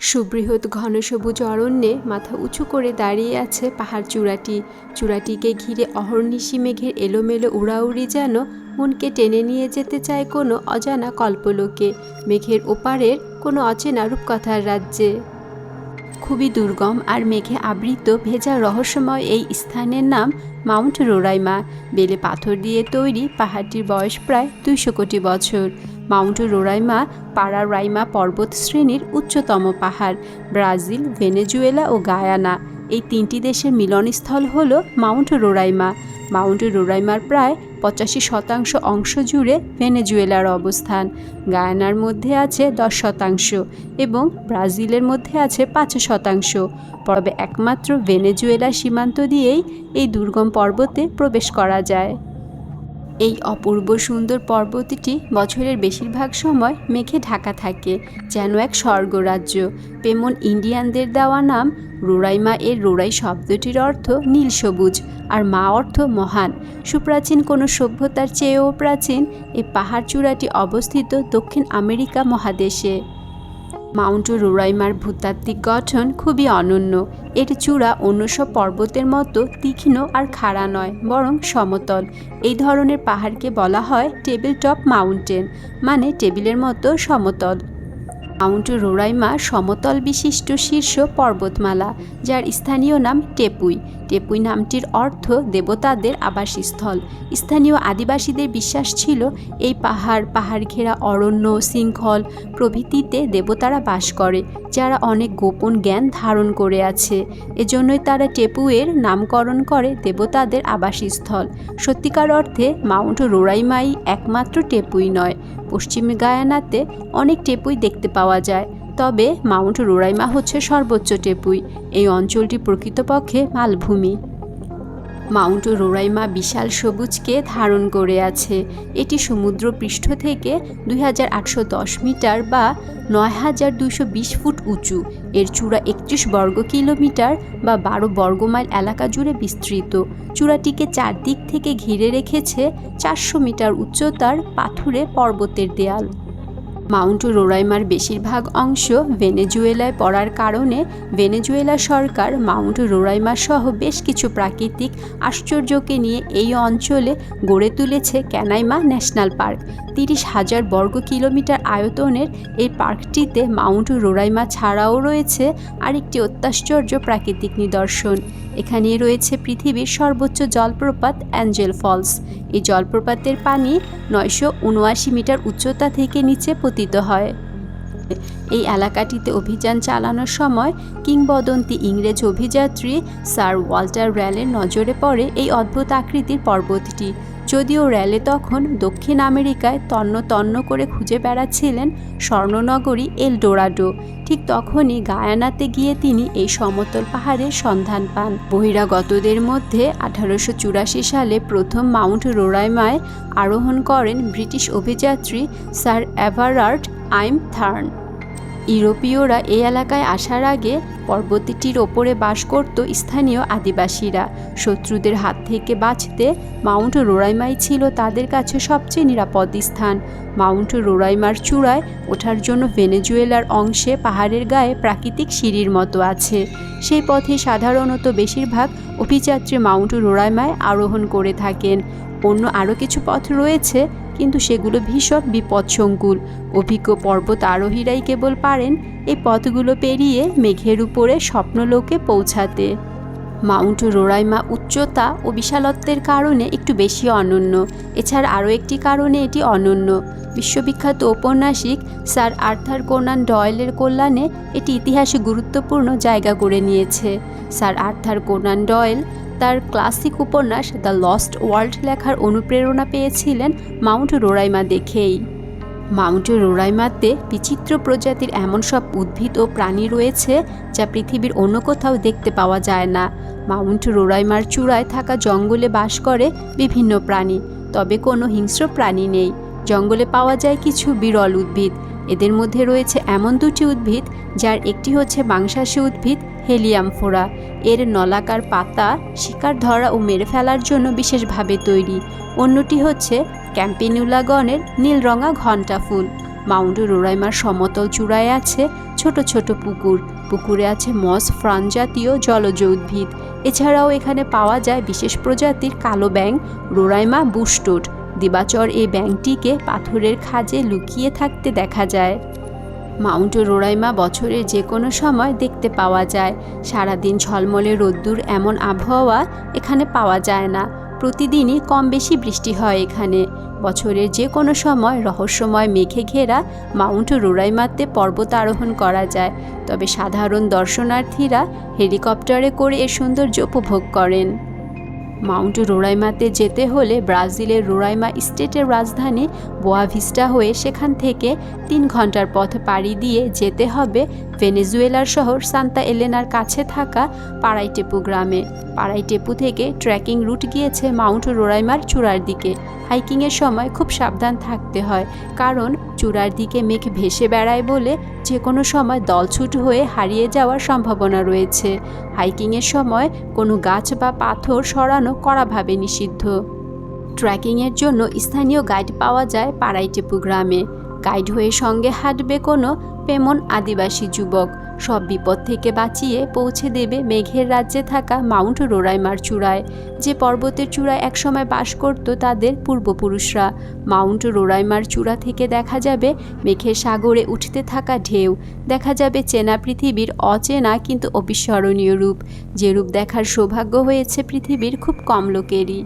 সুবৃহৎ ঘন সবুজ অরণ্যে মাথা উঁচু করে দাঁড়িয়ে আছে পাহাড় চূড়াটি। চূড়াটিকে ঘিরে অহর্নিশি মেঘের এলোমেলো উড়াউড়ি যেন মনকে টেনে নিয়ে যেতে চায় কোনো অজানা কল্পলোকে। মেঘের ওপারের কোনো অচেনা রূপকথার রাজ্যে। খুবই দুর্গম আর মেঘে আবৃত ভেজা রহস্যময় এই স্থানের নাম মাউন্ট রোরাইমা। বেলে পাথর দিয়ে তৈরি পাহাড়টির বয়স প্রায় দুইশো কোটি বছর। মাউন্ট রোরাইমা পারারাইমা পর্বত শ্রেণির উচ্চতম পাহাড়, ব্রাজিল, ভেনেজুয়েলা ও গায়ানা। এই তিনটি দেশের মিলনস্থল হল মাউন্ট রোরাইমা। মাউন্ট রোরাইমার প্রায় পঁচাশি শতাংশ অংশ জুড়ে ভেনেজুয়েলার অবস্থান। গায়ানার মধ্যে আছে দশ শতাংশ এবং ব্রাজিলের মধ্যে আছে পাঁচ শতাংশ। তবে একমাত্র ভেনেজুয়েলা সীমান্ত দিয়েই এই দুর্গম পর্বতে প্রবেশ করা যায়। এই অপূর্ব সুন্দর পর্বতটি বছরের বেশিরভাগ সময় মেঘে ঢাকা থাকে, যেন এক স্বর্গরাজ্য। পেমন ইন্ডিয়ানদের দেওয়া নাম রোরাইমা এর রোরাই শব্দটির অর্থ নীল সবুজ, আর মা অর্থ মহান। সুপ্রাচীন কোনো সভ্যতার চেয়েও প্রাচীন এই পাহাড় চূড়াটি অবস্থিত দক্ষিণ আমেরিকা মহাদেশে। মাউন্ট রোরাইমার ভূতাত্ত্বিক গঠন খুবই অনন্য। এর চূড়া অন্য সব পর্বতের মতো তীক্ষ্ণ আর খাড়া নয়, বরং সমতল। এই ধরনের পাহাড়কে বলা হয় টেবিল টপ মাউন্টেন মানে টেবিলের মতো সমতল। মাউন্ট রোরাইমা সমতল বিশিষ্ট শীর্ষ পর্বতমালা, যার স্থানীয় নাম টেপুই। টেপুই নামটির অর্থ দেবতাদের আবাসস্থল। স্থানীয় আদিবাসীদের বিশ্বাস ছিল, এই পাহাড় পাহাড় ঘেরা অরণ্য, শৃঙ্খল প্রভৃতিতে দেবতারা বাস করে, যারা অনেক গোপন জ্ঞান ধারণ করে আছে। এজন্যই তারা টেপুয়ের নামকরণ করে দেবতাদের আবাসস্থল। সত্যিকার অর্থে মাউন্ট রোরাইমাই একমাত্র টেপুই নয়। পশ্চিম গায়ানাতে অনেক টেপুই দেখতে পাওয়া যায়। তবে মাউন্ট রোরাইমা হচ্ছে সর্বোচ্চ টেপুই। এই অঞ্চলটি প্রকৃতপক্ষে মালভূমি। মাউন্ট রোরাইমা বিশাল সবুজকে ধারণ করে আছে। এটি সমুদ্র পৃষ্ঠ থেকে দুই হাজার আটশো দশ মিটার বা নয় হাজার দুইশো বিশ ফুট উঁচু। এর চূড়া একত্রিশ বর্গ কিলোমিটার বা বারো বর্গমাইল এলাকা জুড়ে বিস্তৃত। চূড়াটিকে চারদিক থেকে ঘিরে রেখেছে চারশো মিটার উচ্চতার পাথুরে পর্বতের দেয়াল। মাউন্ট রোরাইমার বেশিরভাগ অংশ ভেনেজুয়েলায় পড়ার কারণে ভেনেজুয়েলা সরকার মাউন্ট রোরাইমা সহ বেশ কিছু প্রাকৃতিক আশ্চর্যকে নিয়ে এই অঞ্চলে গড়ে তুলেছে ক্যানাইমা ন্যাশনাল পার্ক। তিরিশ হাজার বর্গ কিলোমিটার আয়তনের এই পার্কটিতে মাউন্ট রোরাইমা ছাড়াও রয়েছে আরেকটি অত্যাশ্চর্য প্রাকৃতিক নিদর্শন। এখানে রয়েছে পৃথিবীর সর্বোচ্চ জলপ্রপাত অ্যাঞ্জেল ফলস। এই জলপ্রপাতের পানি নয়শো উনআশি মিটার উচ্চতা থেকে নিচে পতিত হয়। এই এলাকাটিতে অভিযান চালানোর সময় কিংবদন্তি ইংরেজ অভিযাত্রী স্যার ওয়াল্টার র্যালের নজরে পড়ে এই অদ্ভুত আকৃতির পর্বতটি। যদিও র্যালে তখন দক্ষিণ আমেরিকায় তন্ন তন্ন করে খুঁজে বেড়াচ্ছিলেন স্বর্ণনগরী এলডোরাডো। ঠিক তখনই গায়ানাতে গিয়ে তিনি এই সমতল পাহাড়ের সন্ধান পান। বহিরাগতদের মধ্যে আঠারোশো চুরাশি সালে প্রথম মাউন্ট রোরাইমায় আরোহণ করেন ব্রিটিশ অভিযাত্রী স্যার অ্যাভারার্ড আইম থার্ন ইউরোপীয়রা এই এলাকায় আসার আগে পর্বতটির ওপরে বাস করত স্থানীয় আদিবাসীরা। শত্রুদের হাত থেকে বাঁচতে মাউন্ট রোরাইমাই ছিল তাদের কাছে সবচেয়ে নিরাপদ স্থান। মাউন্ট রোরাইমার চূড়ায় ওঠার জন্য ভেনেজুয়েলার অংশে পাহাড়ের গায়ে প্রাকৃতিক সিঁড়ির মতো আছে। সেই পথে সাধারণত বেশিরভাগ অভিযাত্রী মাউন্ট রোরাইমায় আরোহণ করে থাকেন। অন্য আরও কিছু পথ রয়েছে কিন্তু সেগুলো ভীষণ বিপদসংকুল। অভিজ্ঞ পর্বত আরোহীরাই কেবল পারেন এই পথগুলো পেরিয়ে মেঘের উপরে স্বপ্নলোকে পৌঁছাতে। মাউন্ট রোরাইমা উচ্চতা ও বিশালত্বের কারণে একটু বেশি অনন্য। এছাড়া আরও একটি কারণে এটি অনন্য। বিশ্ববিখ্যাত ঔপন্যাসিক স্যার আর্থার কোনান ডয়েলের কল্যাণে এটি ইতিহাসে গুরুত্বপূর্ণ জায়গা করে নিয়েছে। স্যার আর্থার কোনান ডয়েল তার ক্লাসিক উপন্যাস দ্য লস্ট ওয়ার্ল্ড লেখার অনুপ্রেরণা পেয়েছিলেন মাউন্ট রোরাইমা দেখেই। মাউন্ট রোরাইমাতে বিচিত্র প্রজাতির এমন সব উদ্ভিদ ও প্রাণী রয়েছে যা পৃথিবীর অন্য কোথাও দেখতে পাওয়া যায় না। মাউন্ট রোরাইমার চূড়ায় থাকা জঙ্গলে বাস করে বিভিন্ন প্রাণী, তবে কোনো হিংস্র প্রাণী নেই। জঙ্গলে পাওয়া যায় কিছু বিরল উদ্ভিদ এদের মধ্যে রয়েছে এমন দুটি উদ্ভিদ, যার একটি হচ্ছে মাংসাশী উদ্ভিদ, হেলিয়াম হেলিয়ামফোরা এর নলাকার পাতা শিকার ধরা ও মেরে ফেলার জন্য বিশেষভাবে তৈরি। অন্যটি হচ্ছে ক্যাম্পিনুলাগনের নীলরঙা ঘণ্টা ফুল। মাউন্ট রোরাইমার সমতল চূড়ায় আছে ছোট ছোট পুকুর। পুকুরে আছে মস ফ্রান জাতীয় জলজ উদ্ভিদ। এছাড়াও এখানে পাওয়া যায় বিশেষ প্রজাতির কালো ব্যাং রোরাইমা বুস্টোট দিবাচর এই ব্যাংটিকে পাথরের খাজে লুকিয়ে থাকতে দেখা যায়। মাউন্ট রোরাইমা বছরের যে কোনো সময় দেখতে পাওয়া যায়। সারাদিন ঝলমলে রোদ্দুর এমন আবহাওয়া এখানে পাওয়া যায় না। প্রতিদিনই কম বেশি বৃষ্টি হয় এখানে। বছরের যে কোনো সময় রহস্যময় মেঘে ঘেরা মাউন্ট রোরাইমাতে পর্বত আরোহণ করা যায়। তবে সাধারণ দর্শনার্থীরা হেলিকপ্টারে করে এর সৌন্দর্য উপভোগ করেন। মাউন্ট রোরাইমাতে যেতে হলে ব্রাজিলের রোরাইমা স্টেটের রাজধানী বোয়াভিস্টা হয়ে সেখান থেকে তিন ঘণ্টার পথ পাড়ি দিয়ে যেতে হবে ভেনেজুয়েলার শহর সান্তা এলেনার কাছে থাকা পাড়াইটেপু গ্রামে। পাড়াইটেপু থেকে ট্রেকিং রুট গিয়েছে মাউন্ট রোরাইমার চূড়ার দিকে। হাইকিংয়ের সময় খুব সাবধান থাকতে হয়, কারণ চূড়ার দিকে মেঘ ভেসে বেড়ায় বলে যে কোনো সময় দলছুট হয়ে হারিয়ে যাওয়ার সম্ভাবনা রয়েছে। হাইকিংয়ের সময় কোনো গাছ বা পাথর সরানো কড়াভাবে নিষিদ্ধ। ট্রেকিংয়ের জন্য স্থানীয় গাইড পাওয়া যায় পাড়াইটেপু গ্রামে। গাইড হয়ে সঙ্গে হাঁটবে কোনো পেমন আদিবাসী যুবক। সব বিপদ থেকে বাঁচিয়ে পৌঁছে দেবে মেঘের রাজ্যে থাকা মাউন্ট রোরাইমার চূড়ায়, যে পর্বতের চূড়ায় একসময় বাস করত তাদের পূর্বপুরুষরা। মাউন্ট রোরাইমার চূড়া থেকে দেখা যাবে মেঘের সাগরে উঠতে থাকা ঢেউ, দেখা যাবে চেনা পৃথিবীর অচেনা কিন্তু অবিস্মরণীয় রূপ, যে রূপ দেখার সৌভাগ্য হয়েছে পৃথিবীর খুব কম লোকেরই।